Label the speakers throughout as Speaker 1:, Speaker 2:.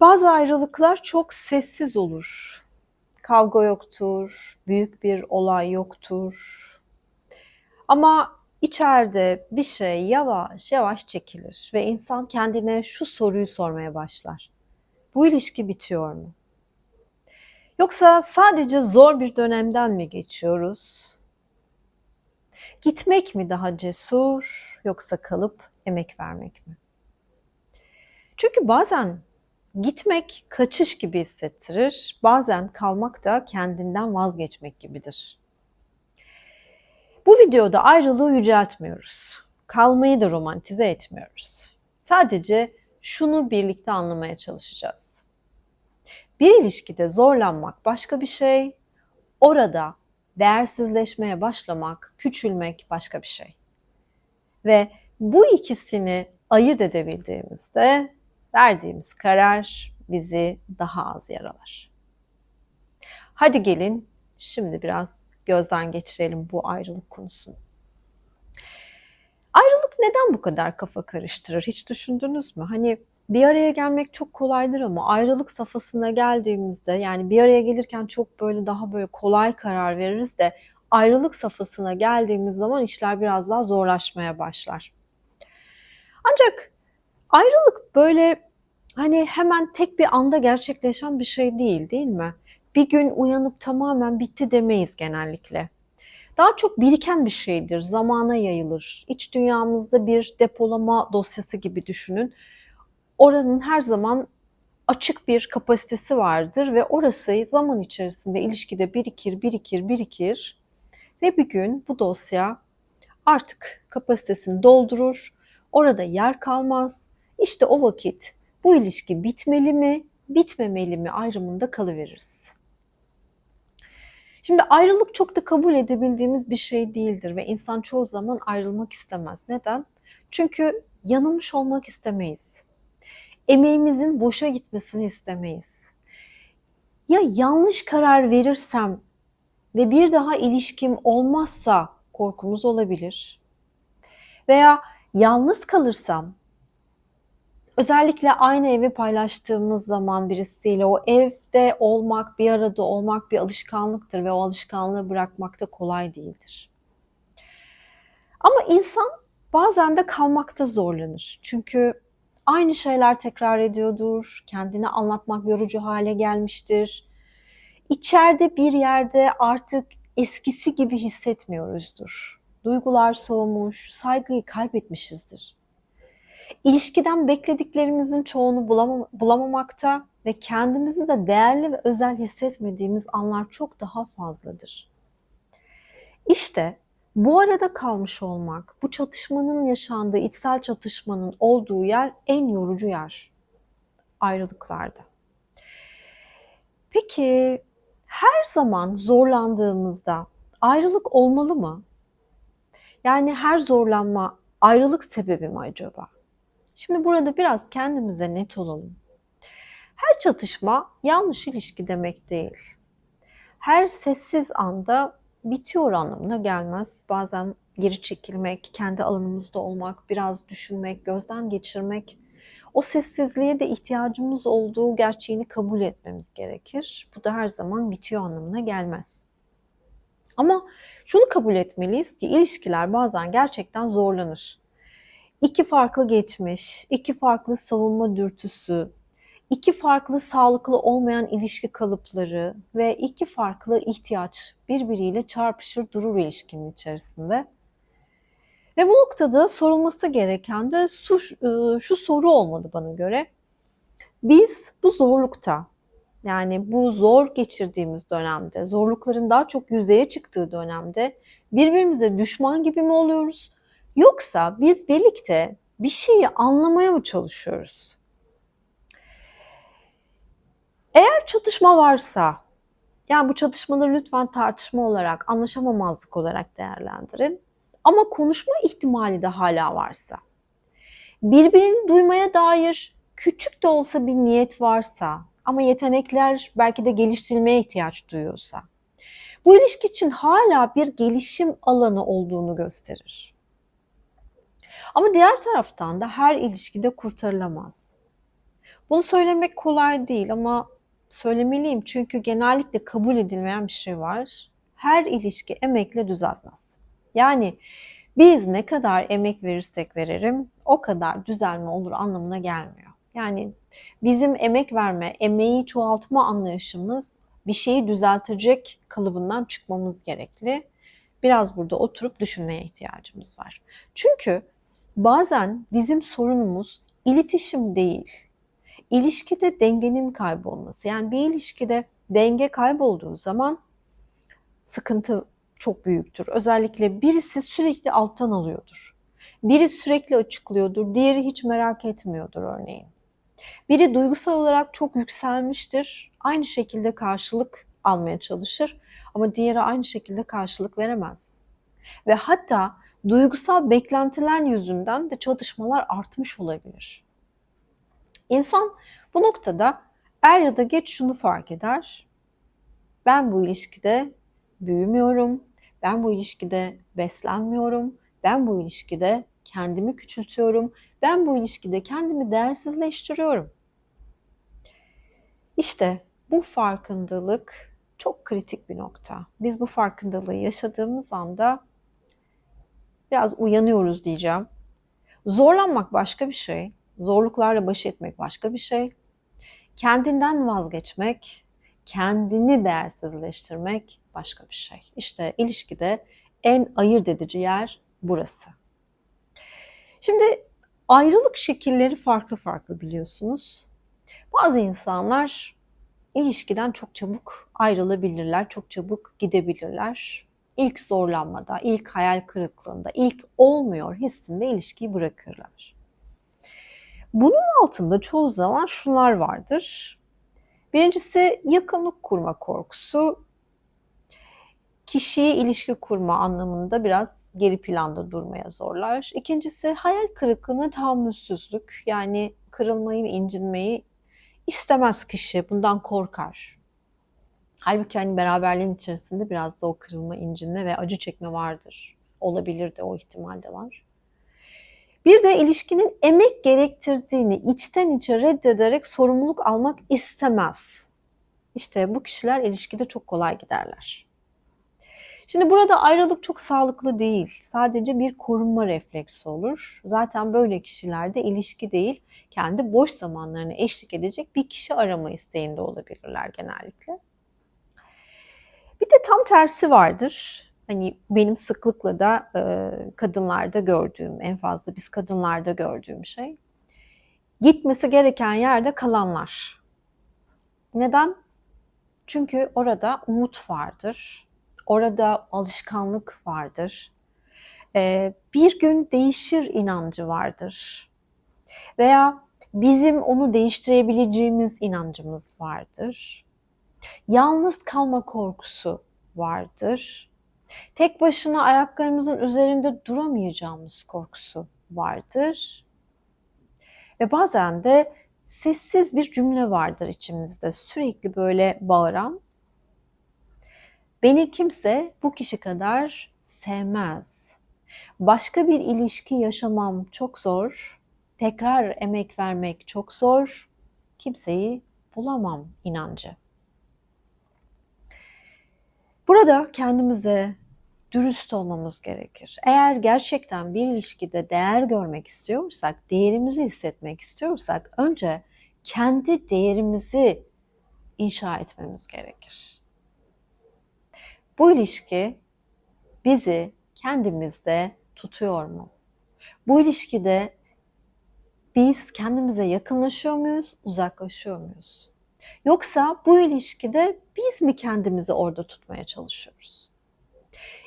Speaker 1: Bazı ayrılıklar çok sessiz olur. Kavga yoktur, büyük bir olay yoktur. Ama içeride bir şey yavaş yavaş çekilir ve insan kendine şu soruyu sormaya başlar. Bu ilişki bitiyor mu? Yoksa sadece zor bir dönemden mi geçiyoruz? Gitmek mi daha cesur yoksa kalıp emek vermek mi? Çünkü bazen gitmek kaçış gibi hissettirir, bazen kalmak da kendinden vazgeçmek gibidir. Bu videoda ayrılığı yüceltmiyoruz. Kalmayı da romantize etmiyoruz. Sadece şunu birlikte anlamaya çalışacağız. Bir ilişkide zorlanmak başka bir şey, orada değersizleşmeye başlamak, küçülmek başka bir şey. Ve bu ikisini ayırt edebildiğimizde verdiğimiz karar bizi daha az yaralar. Hadi gelin şimdi biraz gözden geçirelim bu ayrılık konusunu. Ayrılık neden bu kadar kafa karıştırır? Hiç düşündünüz mü? Hani bir araya gelmek çok kolaydır ama ayrılık safhasına geldiğimizde yani bir araya gelirken çok böyle daha böyle kolay karar veririz de ayrılık safhasına geldiğimiz zaman işler biraz daha zorlaşmaya başlar. Ancak ayrılık böyle hani hemen tek bir anda gerçekleşen bir şey değil, değil mi? Bir gün uyanıp tamamen bitti demeyiz genellikle. Daha çok biriken bir şeydir, zamana yayılır. İç dünyamızda bir depolama dosyası gibi düşünün. Oranın her zaman açık bir kapasitesi vardır ve orası zaman içerisinde ilişkide birikir, birikir, birikir ve bir gün bu dosya artık kapasitesini doldurur. Orada yer kalmaz. İşte o vakit bu ilişki bitmeli mi, bitmemeli mi ayrımında kalıveririz. Şimdi ayrılık çok da kabul edebildiğimiz bir şey değildir ve insan çoğu zaman ayrılmak istemez. Neden? Çünkü yanılmış olmak istemeyiz. Emeğimizin boşa gitmesini istemeyiz. Ya yanlış karar verirsem ve bir daha ilişkim olmazsa korkumuz olabilir. Veya yalnız kalırsam Özellikle aynı evi paylaştığımız zaman birisiyle o evde olmak, bir arada olmak bir alışkanlıktır ve o alışkanlığı bırakmak da kolay değildir. Ama insan bazen de kalmakta zorlanır. Çünkü aynı şeyler tekrar ediyordur, kendini anlatmak yorucu hale gelmiştir. İçeride bir yerde artık eskisi gibi hissetmiyoruzdur. Duygular soğumuş, saygıyı kaybetmişizdir. İlişkiden beklediklerimizin çoğunu bulamam bulamamakta ve kendimizi de değerli ve özel hissetmediğimiz anlar çok daha fazladır. İşte bu arada kalmış olmak, bu çatışmanın yaşandığı, içsel çatışmanın olduğu yer en yorucu yer. Ayrılıklarda. Peki her zaman zorlandığımızda ayrılık olmalı mı? Yani her zorlanma ayrılık sebebi mi acaba? Şimdi burada biraz kendimize net olalım. Her çatışma yanlış ilişki demek değil. Her sessiz anda bitiyor anlamına gelmez. Bazen geri çekilmek, kendi alanımızda olmak, biraz düşünmek, gözden geçirmek, o sessizliğe de ihtiyacımız olduğu gerçeğini kabul etmemiz gerekir. Bu da her zaman bitiyor anlamına gelmez. Ama şunu kabul etmeliyiz ki ilişkiler bazen gerçekten zorlanır iki farklı geçmiş, iki farklı savunma dürtüsü, iki farklı sağlıklı olmayan ilişki kalıpları ve iki farklı ihtiyaç birbiriyle çarpışır durur ilişkinin içerisinde. Ve bu noktada sorulması gereken de şu, e, şu soru olmalı bana göre. Biz bu zorlukta yani bu zor geçirdiğimiz dönemde, zorlukların daha çok yüzeye çıktığı dönemde birbirimize düşman gibi mi oluyoruz? Yoksa biz birlikte bir şeyi anlamaya mı çalışıyoruz? Eğer çatışma varsa, yani bu çatışmaları lütfen tartışma olarak, anlaşamamazlık olarak değerlendirin. Ama konuşma ihtimali de hala varsa, birbirini duymaya dair küçük de olsa bir niyet varsa ama yetenekler belki de geliştirilmeye ihtiyaç duyuyorsa, bu ilişki için hala bir gelişim alanı olduğunu gösterir. Ama diğer taraftan da her ilişkide kurtarılamaz. Bunu söylemek kolay değil ama söylemeliyim çünkü genellikle kabul edilmeyen bir şey var. Her ilişki emekle düzelmez. Yani biz ne kadar emek verirsek verelim o kadar düzelme olur anlamına gelmiyor. Yani bizim emek verme, emeği çoğaltma anlayışımız bir şeyi düzeltecek kalıbından çıkmamız gerekli. Biraz burada oturup düşünmeye ihtiyacımız var. Çünkü bazen bizim sorunumuz iletişim değil. İlişkide dengenin kaybolması. Yani bir ilişkide denge kaybolduğu zaman sıkıntı çok büyüktür. Özellikle birisi sürekli alttan alıyordur. Biri sürekli açıklıyordur, diğeri hiç merak etmiyordur örneğin. Biri duygusal olarak çok yükselmiştir, aynı şekilde karşılık almaya çalışır ama diğeri aynı şekilde karşılık veremez. Ve hatta duygusal beklentiler yüzünden de çatışmalar artmış olabilir. İnsan bu noktada er ya da geç şunu fark eder. Ben bu ilişkide büyümüyorum. Ben bu ilişkide beslenmiyorum. Ben bu ilişkide kendimi küçültüyorum. Ben bu ilişkide kendimi değersizleştiriyorum. İşte bu farkındalık çok kritik bir nokta. Biz bu farkındalığı yaşadığımız anda biraz uyanıyoruz diyeceğim. Zorlanmak başka bir şey. Zorluklarla baş etmek başka bir şey. Kendinden vazgeçmek, kendini değersizleştirmek başka bir şey. İşte ilişkide en ayırt edici yer burası. Şimdi ayrılık şekilleri farklı farklı biliyorsunuz. Bazı insanlar ilişkiden çok çabuk ayrılabilirler, çok çabuk gidebilirler. İlk zorlanmada, ilk hayal kırıklığında, ilk olmuyor hissinde ilişkiyi bırakırlar. Bunun altında çoğu zaman şunlar vardır. Birincisi yakınlık kurma korkusu. Kişiye ilişki kurma anlamında biraz geri planda durmaya zorlar. İkincisi hayal kırıklığına tahammülsüzlük. Yani kırılmayı ve incinmeyi istemez kişi. Bundan korkar. Halbuki hani beraberliğin içerisinde biraz da o kırılma, incinme ve acı çekme vardır. Olabilir de o ihtimal de var. Bir de ilişkinin emek gerektirdiğini içten içe reddederek sorumluluk almak istemez. İşte bu kişiler ilişkide çok kolay giderler. Şimdi burada ayrılık çok sağlıklı değil. Sadece bir korunma refleksi olur. Zaten böyle kişilerde ilişki değil, kendi boş zamanlarını eşlik edecek bir kişi arama isteğinde olabilirler genellikle. Tam tersi vardır. Hani benim sıklıkla da e, kadınlarda gördüğüm, en fazla biz kadınlarda gördüğüm şey. Gitmesi gereken yerde kalanlar. Neden? Çünkü orada umut vardır. Orada alışkanlık vardır. E, bir gün değişir inancı vardır. Veya bizim onu değiştirebileceğimiz inancımız vardır. Yalnız kalma korkusu vardır. Tek başına ayaklarımızın üzerinde duramayacağımız korkusu vardır. Ve bazen de sessiz bir cümle vardır içimizde sürekli böyle bağıran. Beni kimse bu kişi kadar sevmez. Başka bir ilişki yaşamam çok zor. Tekrar emek vermek çok zor. Kimseyi bulamam inancı. Burada kendimize dürüst olmamız gerekir. Eğer gerçekten bir ilişkide değer görmek istiyorsak, değerimizi hissetmek istiyorsak önce kendi değerimizi inşa etmemiz gerekir. Bu ilişki bizi kendimizde tutuyor mu? Bu ilişkide biz kendimize yakınlaşıyor muyuz, uzaklaşıyor muyuz? Yoksa bu ilişkide biz mi kendimizi orada tutmaya çalışıyoruz?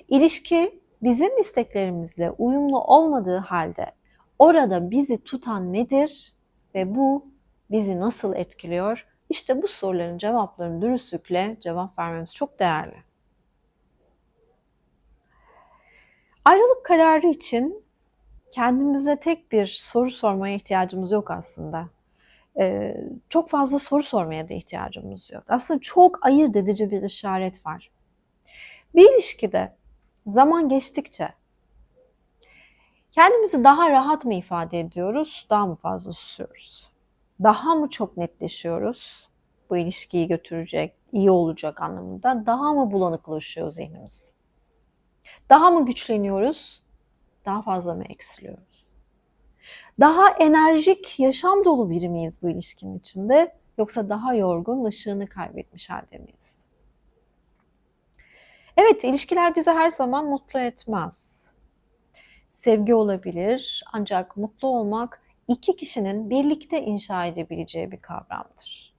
Speaker 1: İlişki bizim isteklerimizle uyumlu olmadığı halde orada bizi tutan nedir ve bu bizi nasıl etkiliyor? İşte bu soruların cevaplarını dürüstlükle cevap vermemiz çok değerli. Ayrılık kararı için kendimize tek bir soru sormaya ihtiyacımız yok aslında. Çok fazla soru sormaya da ihtiyacımız yok. Aslında çok ayırt edici bir işaret var. Bir ilişkide zaman geçtikçe kendimizi daha rahat mı ifade ediyoruz, daha mı fazla susuyoruz? Daha mı çok netleşiyoruz? Bu ilişkiyi götürecek, iyi olacak anlamında. Daha mı bulanıklaşıyor zihnimiz? Daha mı güçleniyoruz? Daha fazla mı eksiliyoruz? Daha enerjik, yaşam dolu biri miyiz bu ilişkinin içinde? Yoksa daha yorgun, ışığını kaybetmiş halde miyiz? Evet, ilişkiler bizi her zaman mutlu etmez. Sevgi olabilir ancak mutlu olmak iki kişinin birlikte inşa edebileceği bir kavramdır.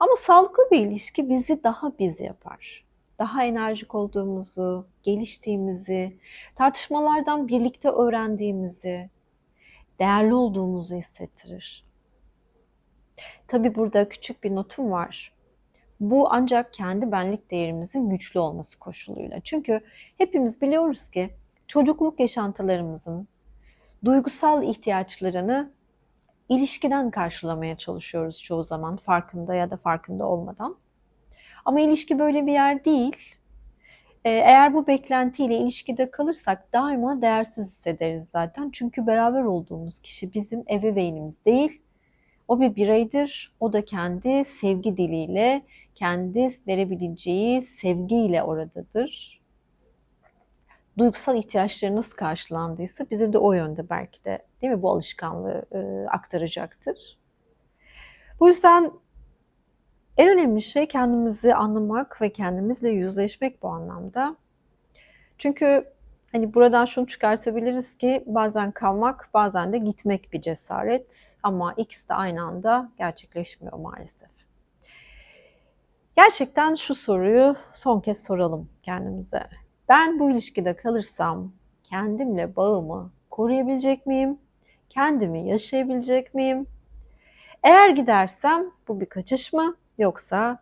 Speaker 1: Ama sağlıklı bir ilişki bizi daha biz yapar. Daha enerjik olduğumuzu, geliştiğimizi, tartışmalardan birlikte öğrendiğimizi, değerli olduğumuzu hissettirir. Tabi burada küçük bir notum var. Bu ancak kendi benlik değerimizin güçlü olması koşuluyla. Çünkü hepimiz biliyoruz ki çocukluk yaşantılarımızın duygusal ihtiyaçlarını ilişkiden karşılamaya çalışıyoruz çoğu zaman farkında ya da farkında olmadan. Ama ilişki böyle bir yer değil. Ee, eğer bu beklentiyle ilişkide kalırsak daima değersiz hissederiz zaten. Çünkü beraber olduğumuz kişi bizim ebeveynimiz değil. O bir bireydir. O da kendi sevgi diliyle, kendi verebileceği sevgiyle oradadır. Duygusal ihtiyaçları nasıl karşılandıysa bize de o yönde belki de değil mi bu alışkanlığı e, aktaracaktır. Bu yüzden en önemli şey kendimizi anlamak ve kendimizle yüzleşmek bu anlamda. Çünkü hani buradan şunu çıkartabiliriz ki bazen kalmak, bazen de gitmek bir cesaret ama ikisi de aynı anda gerçekleşmiyor maalesef. Gerçekten şu soruyu son kez soralım kendimize. Ben bu ilişkide kalırsam kendimle bağımı koruyabilecek miyim? Kendimi yaşayabilecek miyim? Eğer gidersem bu bir kaçış mı yoksa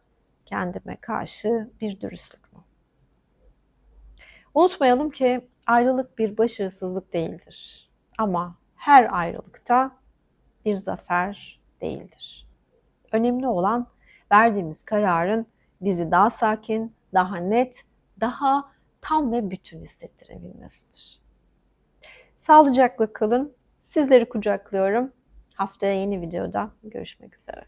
Speaker 1: kendime karşı bir dürüstlük mü? Unutmayalım ki ayrılık bir başarısızlık değildir. Ama her ayrılıkta bir zafer değildir. Önemli olan verdiğimiz kararın bizi daha sakin, daha net, daha tam ve bütün hissettirebilmesidir. Sağlıcakla kalın. Sizleri kucaklıyorum. Haftaya yeni videoda görüşmek üzere.